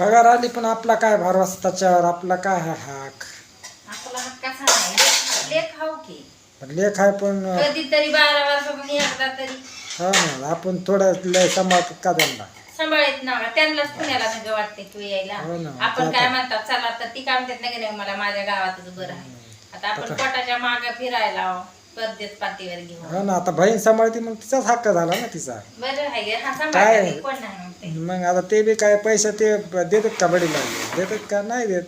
पगार आली पण आपला काय भरवसा त्याच्यावर आपला काय हा हाक? आपला नाही लेख- हाव की. पण लेख आहे पण कधीतरी बारा वर्षातून एकदा तरी. हा ना आपण थोडं लय सांभाळतो का त्यांना? सांभाळत ना त्यांनाच पुण्याला नग वाटते तू यायला. हो ना. आपण काय म्हणतात चला तर ती काय म्हणतात नाही नाही? मला माझ्या गावातच बरं आहे. आता आपण पोटाच्या मागे फिरायला घेऊ हो ना आता बहीण सांभाळते मग तिचाच हक्क झाला ना तिचा. बरं आहे गे. हा काय? सांभाळते कोण नाही म्हणते? मग आता ते बी काय पैसे ते देतात का बडी लागले देतात का? नाही देत.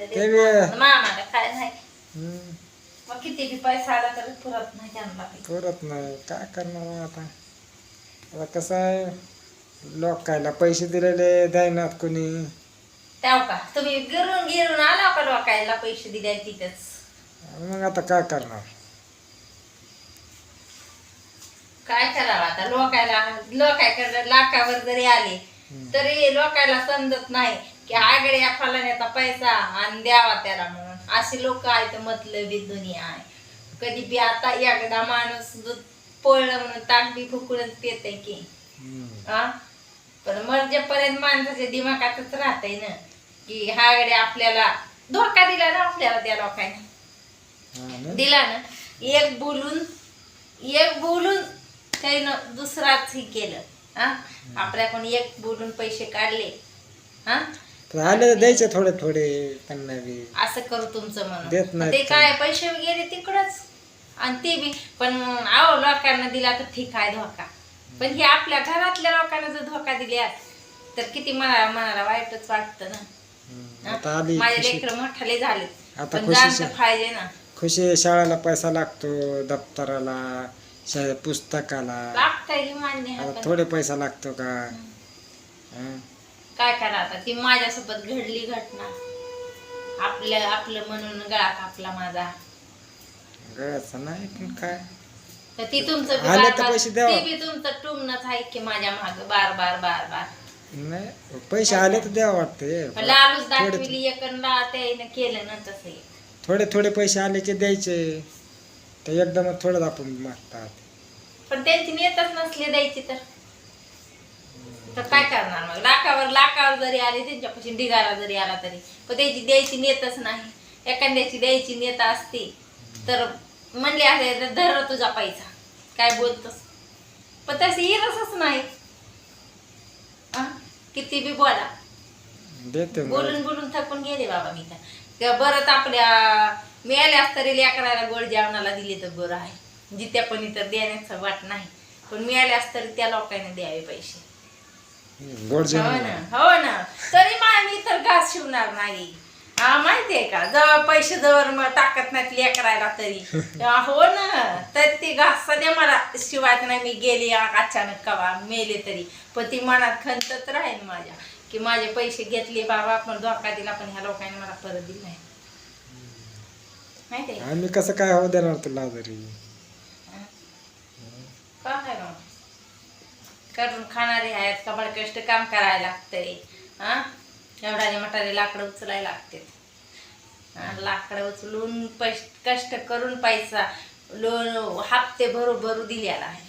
ते बी- नाही. मामाला काय नाही. हम्म, मग किती बी पैसा आला तर पुरत नाही त्यांना. करत नाही. काय करणार मग आता? आता कसं आहे? लोकायला पैसे दिलेले द्यायनात कोणी. त्याव का? तुम्ही गिरून गिरून आला का लोकायला पैसे दिले तिथंच? मग आता काय करणार? काय करावं आता? लोकायला लोकायकडे लाखावर जरी आले तरी लोकायला समजत नाही की आगळे या फलाण्याचा पैसा आणि द्यावा त्याला म्हणून. असे लोक आहेत मतलबी दुनिया आहे कधी बी आता एकदा माणूस दूध पोळलं म्हणून ताक बी येते की. हम्म. आ? पण मर्जेपर्यंत माणसाच्या दिमागातच राहतंय ना की हा गडे आपल्याला धोका दिला ना आपल्याला त्या लोकांनी. हा? दिला ना. एक बोलून एक बोलून त्यानं दुसराच हे केलं. हा? आपल्याकडून एक बोलून पैसे काढले. हा? तर द्यायचे थोडे थोडे त्यांना बी. असं करू तुमचं देत म्हणून नाहीत ते काय पैसे गेले तिकडच. आणि ते बी पण आहो लोकांना दिला तर ठीक आहे धोका. पण हे आपल्या घरातल्या लोकांना जर धोका दिल्या तर किती मनाला मनाला वाईटच वाटतं ना. हम्म. आता आली माझे खुशी. लेकर मोठाले झाले. आता पण खुशीची- जाणतं पाहिजे ना. खुशी शाळेला पैसा लागतो दप्तराला. शा- पुस्तकाला. लागतंय हे मान्य आहे आता पण. थोडे पैसा लागतो का? हं? काय करा आता? ती माझ्यासोबत घडली घटना. आपलं आपलं म्हणून गळा कापला माझा. गळ्याचं नाही पण काय? तर ती तुमचं बी आले बार तर बार- पैसे द्यावा. ती बी तुमचं टुमनच आहे की माझ्या माग बार बार बार बार नाही पैसे आले तर द्यावं वाटते लालूच दाखविली एकंदा त्यानं केलं ना तसं थोडे थोडे पैसे आले की द्यायचे. तर एकदमच थोडं आपण मागतात पण त्यांची नेतच नसली द्यायची तर. तर काय करणार मग? लाखावर लाखावर जरी आले त्यांच्यापाशी ढिगारा जरी आला तरी. पण त्याची द्यायची नेतच नाही. एखाद्याची द्यायची नेता असती तर म्हणले असे तर धर तुझा पैसा. काय बोलतोस? पण तशी इरसच नाही. आ? किती बी बोला. देते मग. बोलून बोलून थकून गेले बाबा मी तर. बरंच आपल्या मिळाल्यास तरी लेकराला गोड जेवणाला दिले तर बरं आहे. जित्या पण इतर देण्याचं वाट नाही. पण मिळाल्यास तरी त्या लोकांनी द्यावे पैसे. गोड हो जेवण ना हो ना. तरी मा मी तर घास शिवणार नाही. हा माहितीये का? जवळ पैसे जवळ मग टाकत नाहीत लेकरायला तरी. हा, हो ना. तर ते घास सध्या मला. शिवायचं नाही मी गेली आ- अचानक कवा मेले तरी. पण ती मनात खंतच राहील माझ्या. की माझे पैसे घेतले बाबा आपण धोका दिला पण ह्या लोकांनी मला परत दिला नाही. आम्ही कसं काय हो देणार तुला तरी काय मग करून खाणारे आहेत कबड कष्ट काम करायला लागतंय. हा? एवढाने मोठाले लाकडं उचलायला लागते लाकडं उचलून पैस कष्ट करून पैसा लोन हप्ते भरू भरू दिलेला आहे.